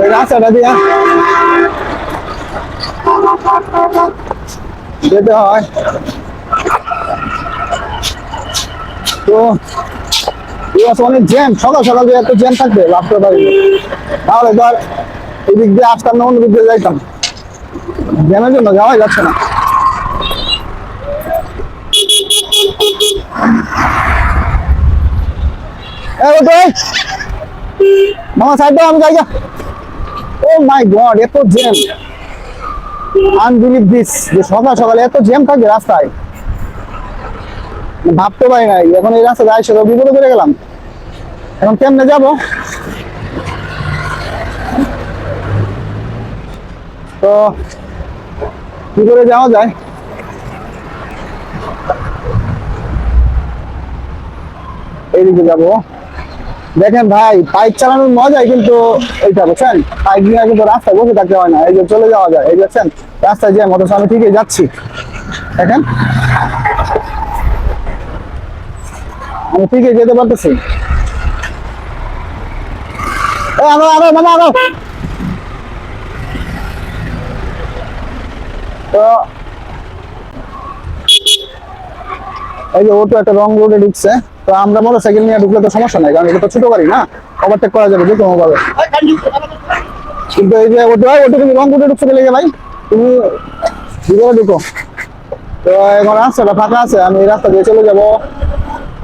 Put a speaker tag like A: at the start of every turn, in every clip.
A: এই রাস্তাটা দিয়ে। যেতে হয়। তো অনেক জ্যাম। সকাল সকাল দিয়ে এত জ্যাম থাকবে, ভাবতে পারি তাহলে তো আর এই দিক দিয়ে আসতাম না, অন্য দিয়ে যাইতাম। জ্যামের জন্য যাওয়াই যাচ্ছে না। মামা সাইড আমি যাই, যা। ও মাই গড, এত জ্যাম আনবিলিভ দিস যে সকাল সকালে এত জ্যাম থাকে রাস্তায়। ভাবতে পারি নাই, এখন এই রাস্তা যাই সেটা বিপদে পড়ে গেলাম। এখন কেমনে যাব? তো, কি করে যাওয়া যায়? এইদিকে যাব। দেখেন ভাই বাইক চালানোর মজাই কিন্তু এইটা, বুঝছেন? বাইক নিয়ে কিন্তু রাস্তায় বসে থাকতে হয় না। এই যে চলে যাওয়া যায়, এই দেখছেন? রাস্তায় যে মোটর আমি ঠিকই যাচ্ছি। দেখেন? আমি ঠিকই যেতে পারতেছি। আনো আনো মামা আনো তো, এই যে ওটো একটা রং রোডে ঢুকছে। তো আমরা মোটর সাইকেল নিয়ে ঢুকলে তো সমস্যা নাই, কারণ এটা তো ছোট গাড়ি না? ওভারটেক করা যাবে যে কোনো ভাবে। কিন্তু এই যে ওটো ওটো তুমি রং রোডে ঢুকছে লেগে ভাই। তুমি ভিতরে ঢুকো। তো এখন রাস্তাটা ফাঁকা আছে, আমি এই রাস্তা দিয়ে চলে যাব।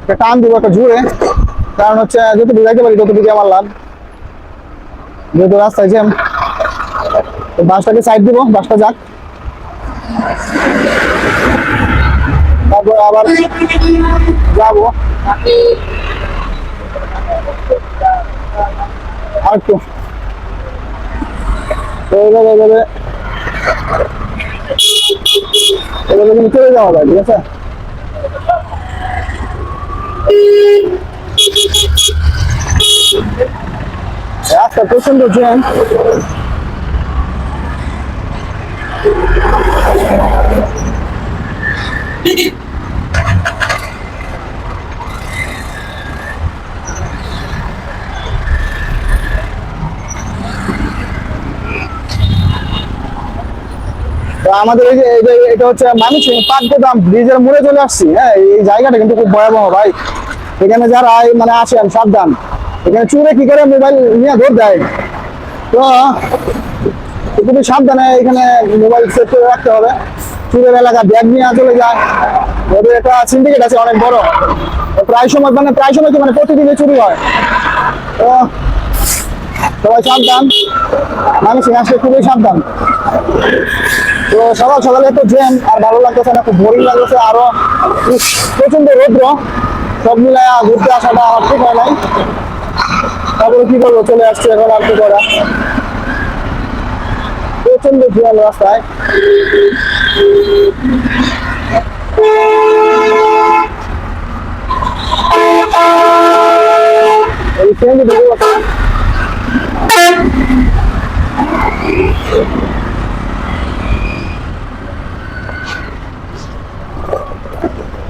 A: একটা টান দিব একটা জুড়ে কারণ হচ্ছে যতটুকু যাইতে পারি ততটুকু আমার লাভ যেহেতু রাস্তায় জ্যাম, তো বাসটাকে সাইড দিব, বাসটা যাক। তারপরে আবার যাব। একটু তো এইভাবে এইভাবে এভাবে কিন্তু চলে যাওয়া ঠিক আছে? রাস্তা প্রচণ্ড জ্যাম আমাদের এই যে এটা হচ্ছে মানুষ পাটগ্রাম ব্রিজের মোড়ে চলে আসছি হ্যাঁ? এই জায়গাটা কিন্তু খুব ভয়াবহ ভাই। এখানে যারা মানে আসেন সাবধান। এখানে চুরে কি করে মোবাইল নিয়ে ধর দেয়? তো খুবই সাবধানে এখানে মোবাইল সেট করে রাখতে হবে। চুরের এলাকা ব্যাগ নিয়ে চলে যায়। ওদের একটা সিন্ডিকেট আছে, অনেক বড়। প্রায় সময় মানে প্রায় সময় মানে প্রতিদিনই চুরি হয়। তো সবাই সাবধান। মানুষ আসলে খুবই সাবধান। তো সকাল সকালে একটু জ্যাম আর ভালো লাগতেছে না, খুব বোরিং লাগতেছে, আরও প্রচণ্ড রৌদ্র। সব মিলায় ঘুরতে আসাটা আমার ঠিক হয় নাই। তারপরে কি করব চলে আসছে এখন আর কি করা প্রচণ্ড জ্যাম রাস্তায়। এই ট্রেন ঢুকে গেছে।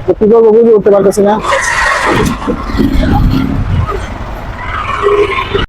A: তো কি করব বুঝে উঠতে পারতেছি না।